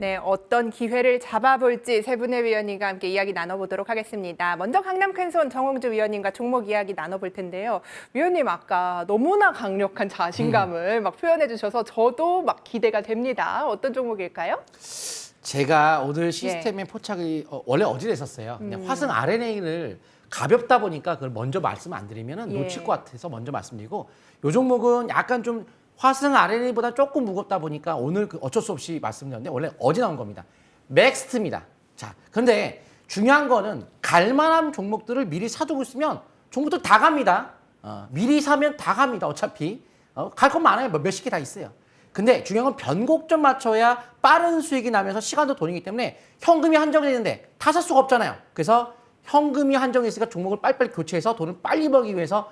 네, 어떤 기회를 잡아볼지 세 분의 위원님과 함께 이야기 나눠보도록 하겠습니다. 먼저 강남 큰손 정홍주 위원님과 종목 이야기 나눠볼 텐데요. 위원님 아까 너무나 강력한 자신감을 막 표현해 주셔서 저도 막 기대가 됩니다. 어떤 종목일까요? 제가 오늘 시스템의 포착이 어, 원래 어디에 있었어요. 근데 화성 RNA를 가볍다 보니까 그걸 먼저 말씀 안 드리면 예. 놓칠 것 같아서 먼저 말씀드리고 요 종목은 약간 좀 화성 RNA보다 조금 무겁다 보니까 오늘 그 어쩔 수 없이 말씀드렸는데 원래 어제 나온 겁니다. 맥스트입니다. 자, 그런데 중요한 거는 갈만한 종목들을 미리 사두고 있으면 종목들 다 갑니다. 어, 미리 사면 다 갑니다. 어차피 어, 갈 건 많아요. 몇- 몇십 개 다 있어요. 근데 중요한 건 변곡점 맞춰야 빠른 수익이 나면서 시간도 돈이기 때문에 현금이 한정돼 있는데 다 살 수가 없잖아요. 그래서 현금이 한정돼 있으니까 종목을 빨리빨리 교체해서 돈을 빨리 벌기 위해서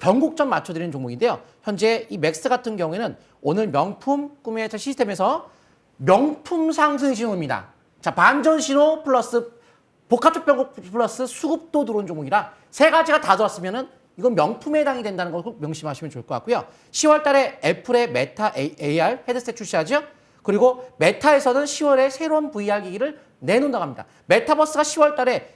변곡점 맞춰드리는 종목인데요. 현재 이 맥스 같은 경우에는 오늘 명품 구매 시스템에서 명품 상승 신호입니다. 자, 반전 신호 플러스 복합적 변곡 플러스 수급도 들어온 종목이라 세 가지가 다 들어왔으면은 이건 명품에 해당이 된다는 걸 꼭 명심하시면 좋을 것 같고요. 10월 달에 애플의 메타 AR 헤드셋 출시하죠. 그리고 메타에서는 10월에 새로운 VR 기기를 내놓는다고 합니다. 메타버스가 10월 달에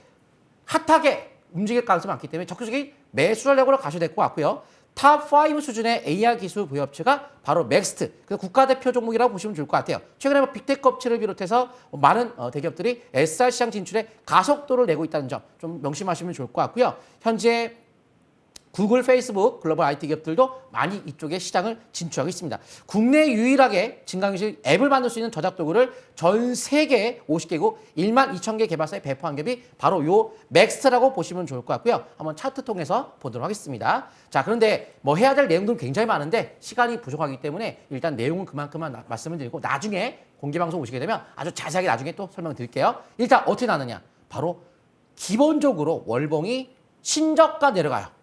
핫하게 움직일 가능성이 많기 때문에 적극적인 매수 전략으로 가셔야 될 것 같고요. 탑5 수준의 AR 기술 부여업체가 바로 맥스트, 그 국가대표 종목이라고 보시면 좋을 것 같아요. 최근에 뭐 빅테크 업체를 비롯해서 많은 어, 대기업들이 SR 시장 진출에 가속도를 내고 있다는 점 좀 명심하시면 좋을 것 같고요. 현재 구글, 페이스북, 글로벌 IT 기업들도 많이 이쪽에 시장을 진출하고 있습니다. 국내 유일하게 증강기술 앱을 만들 수 있는 저작 도구를 전 세계 50개국 1만 2천 개 개발사에 배포한 기업이 바로 요 맥스라고 보시면 좋을 것 같고요. 한번 차트 통해서 보도록 하겠습니다. 자, 그런데 뭐 해야 될 내용들은 굉장히 많은데 시간이 부족하기 때문에 일단 내용은 그만큼만 나- 말씀을 드리고 나중에 공개 방송 오시게 되면 아주 자세하게 나중에 또 설명드릴게요. 일단 어떻게 나느냐? 바로 기본적으로 월봉이 신저가 내려가요.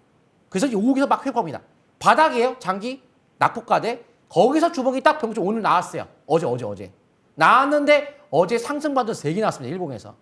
그래서 여기서 막 회복합니다. 바닥이에요. 장기 낙폭가대. 거기서 주먹이 딱 병점 오늘 나왔어요. 어제 어제 어제. 나왔는데 어제 상승반도 3개 나왔습니다. 일봉에서.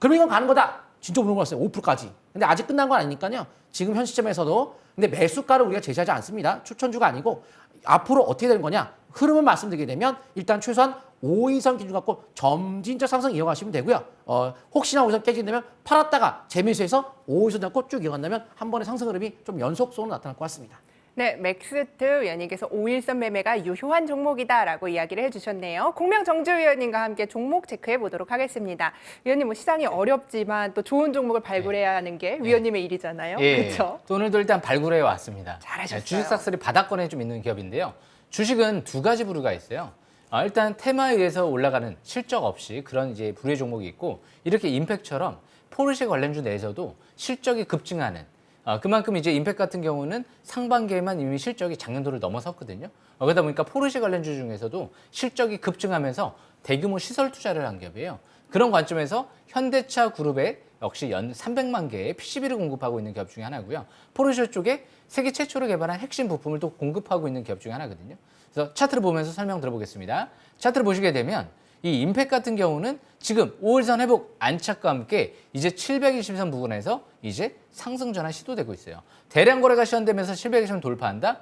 그럼 이건 가는 거다. 진짜 오는 거였어요. 5%까지. 근데 아직 끝난 건 아니니까요. 지금 현 시점에서도 근데 매수가를 우리가 제시하지 않습니다. 추천주가 아니고 앞으로 어떻게 되는 거냐? 흐름을 말씀드리게 되면 일단 최소한 5인선 기준 갖고 점진적 상승 이어가시면 되고요. 어, 혹시나 5인선 깨지게 되면 팔았다가 재미수해서 5인선 잡고 쭉 이어간다면 한 번의 상승 흐름이 좀 연속성으로 나타날 것 같습니다. 네, 맥스트 위원님께서 5일선 매매가 유효한 종목이다라고 이야기를 해주셨네요. 공명 정주 위원님과 함께 종목 체크해 보도록 하겠습니다. 위원님, 뭐 시장이 어렵지만 또 좋은 종목을 발굴해야 하는 게 위원님의 일이잖아요. 그렇죠? 또 오늘도 일단 발굴해 왔습니다. 잘하셨어요. 네, 주식 싹쓸이 바닥권에 좀 있는 기업인데요. 주식은 두 가지 부류가 있어요. 아, 일단 테마에 의해서 올라가는 실적 없이 그런 이제 부류의 종목이 있고 이렇게 임팩처럼 포르쉐 관련주 내에서도 실적이 급증하는 아, 그만큼 이제 임팩 같은 경우는 상반기에만 이미 실적이 작년도를 넘어섰거든요. 어, 그러다 보니까 포르쉐 관련주 중에서도 실적이 급증하면서 대규모 시설 투자를 한 기업이에요. 그런 관점에서 현대차 그룹에 역시 연 300만 개의 PCB를 공급하고 있는 기업 중에 하나고요. 포르쉐 쪽에 세계 최초로 개발한 핵심 부품을 또 공급하고 있는 기업 중에 하나거든요. 그래서 차트를 보면서 설명 들어보겠습니다. 차트를 보시게 되면 이 임팩 같은 경우는 지금 5일선 회복 안착과 함께 이제 720선 부근에서 이제 상승 전환 시도되고 있어요. 대량 거래가 시현되면서 720선 돌파한다?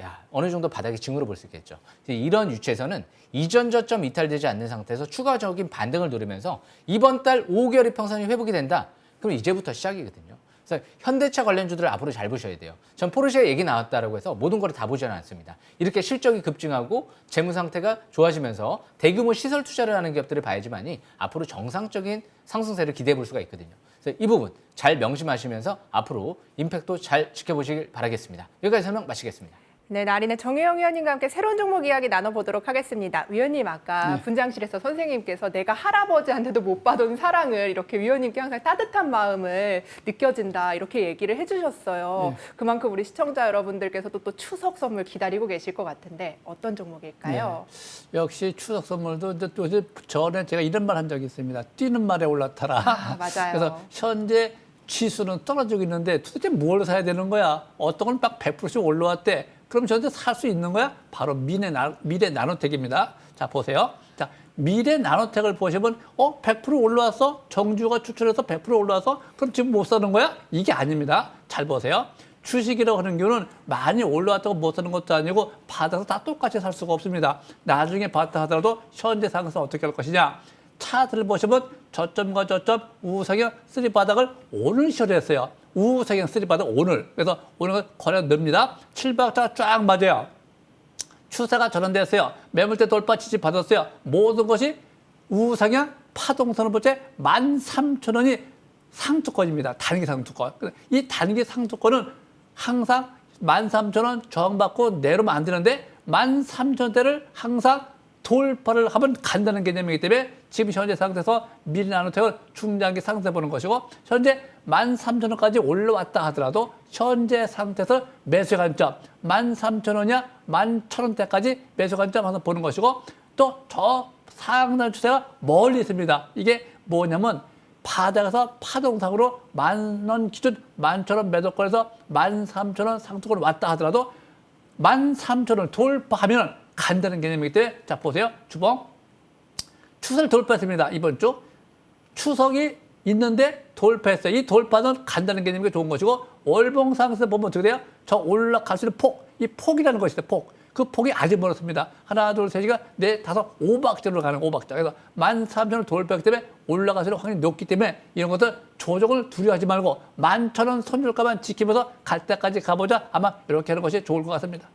야, 어느 정도 바닥이 징후로 볼 수 있겠죠. 이런 위치에서는 이전 저점 이탈되지 않는 상태에서 추가적인 반등을 노리면서 이번 달 5개월 이평선이 회복이 된다. 그럼 이제부터 시작이거든요. 그래서 현대차 관련주들을 앞으로 잘 보셔야 돼요. 전 포르쉐 얘기 나왔다라고 해서 모든 거를 다 보지는 않습니다. 이렇게 실적이 급증하고 재무 상태가 좋아지면서 대규모 시설 투자를 하는 기업들을 봐야지만이 앞으로 정상적인 상승세를 기대해 볼 수가 있거든요. 그래서 이 부분 잘 명심하시면서 앞으로 임팩도 잘 지켜보시길 바라겠습니다. 여기까지 설명 마치겠습니다. 네, 나린의 정혜영 위원님과 함께 새로운 종목 이야기 나눠보도록 하겠습니다. 위원님 아까 네. 분장실에서 선생님께서 내가 할아버지한테도 못 받은 사랑을 이렇게 위원님께 항상 따뜻한 마음을 느껴진다 이렇게 얘기를 해주셨어요. 네. 그만큼 우리 시청자 여러분들께서도 또 추석 선물 기다리고 계실 것 같은데 어떤 종목일까요? 역시 추석 선물도 이제 또 이제 전에 제가 이런 말 한 적이 있습니다. 뛰는 말에 올라타라. 아, 맞아요. 그래서 현재 지수는 떨어지고 있는데 도대체 뭘 사야 되는 거야? 어떤 건 막 100%씩 올라왔대. 그럼 저한테 살 수 있는 거야? 바로 미래, 나, 미래 나노텍입니다. 자, 보세요. 자, 미래 나노텍을 보시면 어, 100% 올라왔어? 정주가 추천해서 100% 올라와서 그럼 지금 못 사는 거야? 이게 아닙니다. 잘 보세요. 주식이라고 하는 경우는 많이 올라왔다고 못 사는 것도 아니고 바닥에서 다 똑같이 살 수가 없습니다. 나중에 봤다 하더라도 현재 상승 어떻게 할 것이냐. 차트를 보시면 저점과 저점 우상향 쓰리 바닥을 오늘 시절했어요. 우상향 쓰리 바닥 오늘. 그래서 오늘 거래 늡니다. 7박자 쫙 맞아요. 추세가 전환됐어요. 매물대 돌파 지지 받았어요. 모든 것이 우상향 파동선을 볼때 13,000원이 상투권입니다. 단기 상투권. 이 단기 상투권은 항상 13,000원 저항받고 내려오면 안 되는데 13,000원대를 항상 돌파를 하면 간다는 개념이기 때문에 지금 현재 상태에서 미리 나노텍을 중장기 상세 보는 것이고 현재 13,000원까지 올라왔다 하더라도 현재 상태에서 매수 관점 13,000원이야 11,000원대까지 매수 관점 한번 보는 것이고 또 저 상단 추세가 멀리 있습니다. 이게 뭐냐면 바닥에서 파동상으로 만 원 기준 만천 원 매도권에서 만 삼천 원 상투권 왔다 하더라도 만 삼천 원 돌파하면 간다는 개념이기 때문에 자 보세요. 주봉 추세를 돌파했습니다. 이번 주. 추석이 있는데 돌파했어요. 이 돌파는 간다는 개념이 좋은 것이고 월봉 상승 보면 어떻게 돼요? 저 올라갈 수 있는 폭 이 폭이라는 것이 있어요 폭그 폭이 아직 멀었습니다. 하나 둘셋이가 네 다섯 오박자로 가는 오박자. 그래서 만 삼천원 돌파했기 때문에 올라갈 수 있는 확률이 높기 때문에 이런 것들 조정을 두려워하지 말고 만천원 손절가만 지키면서 갈 때까지 가보자. 아마 이렇게 하는 것이 좋을 것 같습니다.